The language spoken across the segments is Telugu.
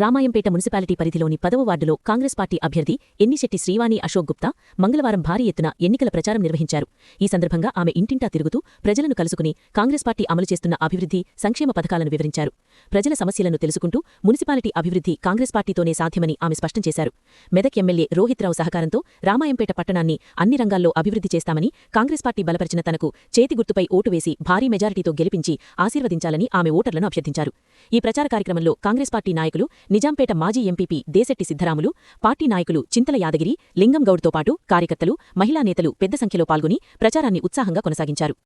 రామాయంపేట మున్సిపాలిటీ పరిధిలోని పదవ వార్డులో కాంగ్రెస్ పార్టీ అభ్యర్థి ఎన్నిశెట్టి శ్రీవాణి అశోక్ గుప్తా మంగళవారం భారీ ఎత్తున ఎన్నికల ప్రచారం నిర్వహించారు. ఈ సందర్భంగా ఆమె ఇంటింటా తిరుగుతూ ప్రజలను కలుసుకుని కాంగ్రెస్ పార్టీ అమలు చేస్తున్న అభివృద్ధి సంక్షేమ పథకాలను వివరించారు. ప్రజల సమస్యలను తెలుసుకుంటూ మున్సిపాలిటీ అభివృద్ధి కాంగ్రెస్ పార్టీతోనే సాధ్యమని ఆమె స్పష్టం చేశారు. మెదక్ ఎమ్మెల్యే రోహిత్రావు సహకారంతో రామాయంపేట పట్టణాన్ని అన్ని రంగాల్లో అభివృద్ధి చేస్తామని కాంగ్రెస్ పార్టీ బలపరిచిన తనకు చేతి గుర్తుపై ఓటు వేసి భారీ మెజారిటీతో గెలిపించి ఆశీర్వదించాలని ఆమె ఓటర్లను అభ్యర్థించారు. ఈ ప్రచార కార్యక్రమంలో కాంగ్రెస్ పార్టీ నాయకులు నిజాంపేట మాజీ ఎంపీపీ దేశెట్టి సిద్ధరాములు పార్టీ నాయకులు చింతల యాదగిరి లింగం గౌడ్తో పాటు కార్యకర్తలు మహిళా నేతలు పెద్ద సంఖ్యలో పాల్గొని ప్రచారాన్ని ఉత్సాహంగా కొనసాగించారు.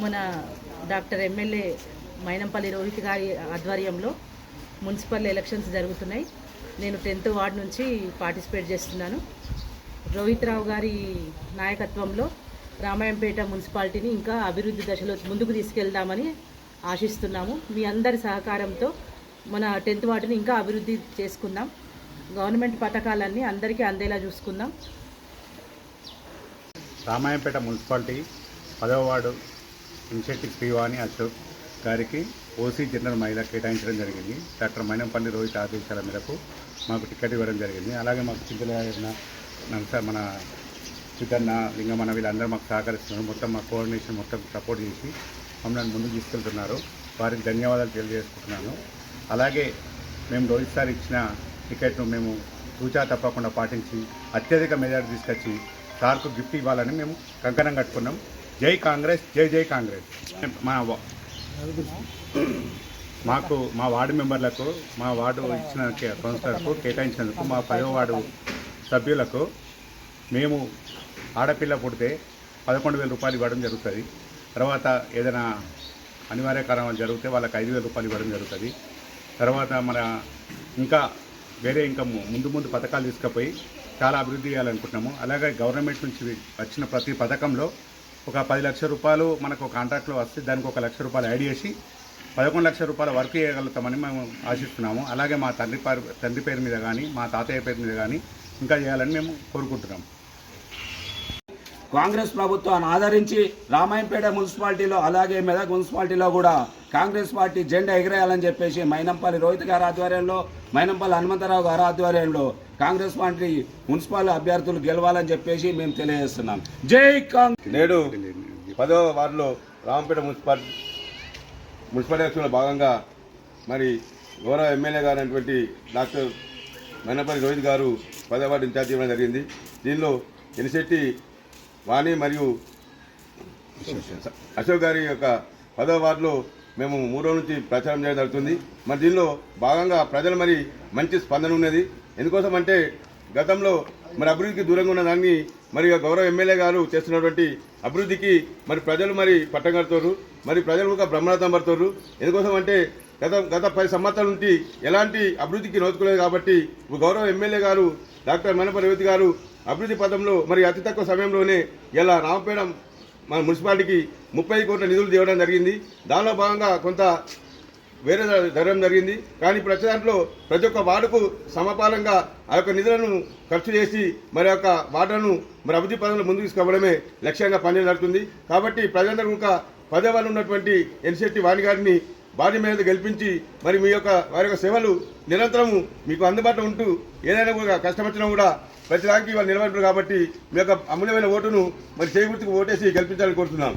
మన డాక్టర్ ఎమ్మెల్యే మైనంపల్లి రోహిత్ గారి ఆధ్వర్యంలో మున్సిపల్ ఎలక్షన్స్ జరుగుతున్నాయి. నేను టెన్త్ వార్డ్ నుంచి పార్టిసిపేట్ చేస్తున్నాను. రోహిత్ రావు గారి నాయకత్వంలో రామాయంపేట మున్సిపాలిటీని ఇంకా అభివృద్ధి దశలో ముందుకు తీసుకెళ్దామని ఆశిస్తున్నాము. మీ అందరి సహకారంతో మన టెన్త్ వార్డుని ఇంకా అభివృద్ధి చేసుకుందాం. గవర్నమెంట్ పథకాలన్నీ అందరికీ అందేలా చూసుకుందాం. రామాయంపేట మున్సిపాలిటీ పదవ వార్డు ఇన్షెట్టి శ్రీవాణి అశోక్ గారికి ఓసీ జనరల్ మహిళ కేటాయించడం జరిగింది. డాక్టర్ మైనంపల్లి రోహిత్ ఆదేశాల మేరకు మాకు టికెట్ ఇవ్వడం జరిగింది. అలాగే మాకు చింతలైన నరస మన సిద్ధన్న లింగమన్న వీళ్ళందరూ మాకు సహకరిస్తున్నారు. మొత్తం మా కోఆర్డినేషన్ మొత్తం సపోర్ట్ చేసి మమ్మల్ని ముందుకు తీసుకెళ్తున్నారు. వారికి ధన్యవాదాలు తెలియజేసుకుంటున్నాను. అలాగే మేము రోహిత్ సార్ ఇచ్చిన టికెట్ను మేము సూచా తప్పకుండా పాటించి అత్యధిక మెజార్టీ తీసుకొచ్చి సార్కు గిఫ్ట్ ఇవ్వాలని మేము కంకణం కట్టుకున్నాం. జై కాంగ్రెస్ జై జై కాంగ్రెస్. మా మాకు మా వార్డు మెంబర్లకు మా వార్డు ఇచ్చిన కౌన్సిలర్కు కేటాయించినందుకు మా పదో వార్డు సభ్యులకు మేము ఆడపిల్ల పుడితే పదకొండు వేల రూపాయలు ఇవ్వడం జరుగుతుంది. తర్వాత ఏదైనా అనివార్య కారణాలు జరిగితే వాళ్ళకి ఐదు వేల రూపాయలు ఇవ్వడం జరుగుతుంది. తర్వాత మన ఇంకా వేరే ఇంకా ముందు ముందు పథకాలు తీసుకుపోయి చాలా అభివృద్ధి చేయాలనుకుంటున్నాము. అలాగే గవర్నమెంట్ నుంచి వచ్చిన ప్రతి పథకంలో ఒక పది లక్షల రూపాయలు మనకు కాంట్రాక్ట్లో వస్తే దానికి ఒక లక్ష రూపాయలు యాడ్ చేసి పదకొండు లక్షల రూపాయలు వర్క్ చేయగలుగుతామని మేము ఆశిస్తున్నాము. అలాగే మా తండ్రి పేరు తండ్రి పేరు మీద కానీ మా తాతయ్య పేరు మీద కానీ ఇంకా చేయాలని మేము కోరుకుంటున్నాము కాంగ్రెస్ ప్రభుత్వాన్ని ఆదరించి రామాయంపేట మున్సిపాలిటీలో అలాగే మెదక్ మున్సిపాలిటీలో కూడా కాంగ్రెస్ పార్టీ జెండా ఎగిరేయాలని చెప్పేసి మైనంపల్లి రోహిత్ గారి ఆధ్వర్యంలో మైనంపల్లి హనుమంతరావు గారి ఆధ్వర్యంలో కాంగ్రెస్ పార్టీ మున్సిపల్ అభ్యర్థులు గెలవాలని చెప్పేసి మేము తెలియజేస్తున్నాం. జై కాంగ్రెస్ నేడు పదవ వార్డులో రామపేట మున్సిపల్ మున్సిపల్ ఎలక్షన్లో భాగంగా మరి గౌరవ ఎమ్మెల్యే గారు అయినటువంటి డాక్టర్ మైనపల్లి రోహిత్ గారు పదవ వార్డు ఇన్ఛార్జ్ ఇవ్వడం జరిగింది. దీనిలో ఎనిశెట్టి వాణి మరియు అశోక్ గారి యొక్క పదవ వార్డులో మేము మూడో నుంచి ప్రచారం చేయడం జరుగుతుంది. మరి దీనిలో భాగంగా ప్రజలు మరి మంచి స్పందన ఉన్నది. ఎందుకోసం అంటే గతంలో మరి అభివృద్ధికి దూరంగా ఉన్న దాన్ని మరి గౌరవ ఎమ్మెల్యే గారు చేస్తున్నటువంటి అభివృద్ధికి మరి ప్రజలు మరి పట్టగడుతున్నారు మరి ప్రజలు ఒక బ్రహ్మరథం పడతారు ఎందుకోసం అంటే గత గత పది సంవత్సరాల నుండి ఎలాంటి అభివృద్ధికి నోచుకోలేదు కాబట్టి గౌరవ ఎమ్మెల్యే గారు డాక్టర్ మనప రేవతి గారు అభివృద్ధి పథంలో మరి అతి తక్కువ సమయంలోనే ఇలా రామపేట మన మున్సిపాలిటీకి ముప్పై కోట్ల నిధులు తేవడం జరిగింది. దానిలో భాగంగా కొంత వేరే జరగడం జరిగింది. కానీ ప్రతి దాంట్లో ప్రతి ఒక్క వార్డుకు సమపాలంగా ఆ యొక్క నిధులను ఖర్చు చేసి మరి యొక్క వార్డులను మరి అభివృద్ధి పదంలో ముందుకు తీసుకోవడమే లక్ష్యంగా పనిచేస్తుంది కాబట్టి ప్రజలందరూ ఇంకా పదే వాళ్ళు ఉన్నటువంటి ఎన్శెట్టి వాణి గారిని భారీ మీద గెలిపించి మరి మీ యొక్క వారి యొక్క సేవలు నిరంతరము మీకు అందుబాటులో ఉంటూ ఏదైనా కూడా కష్టం వచ్చినా కూడా ప్రతిదానికి వాళ్ళు నిలబడరు కాబట్టి మీ యొక్క అమూల్యమైన ఓటును మరి చేకూర్చుకు ఓటేసి గెలిపించాలని కోరుతున్నాం.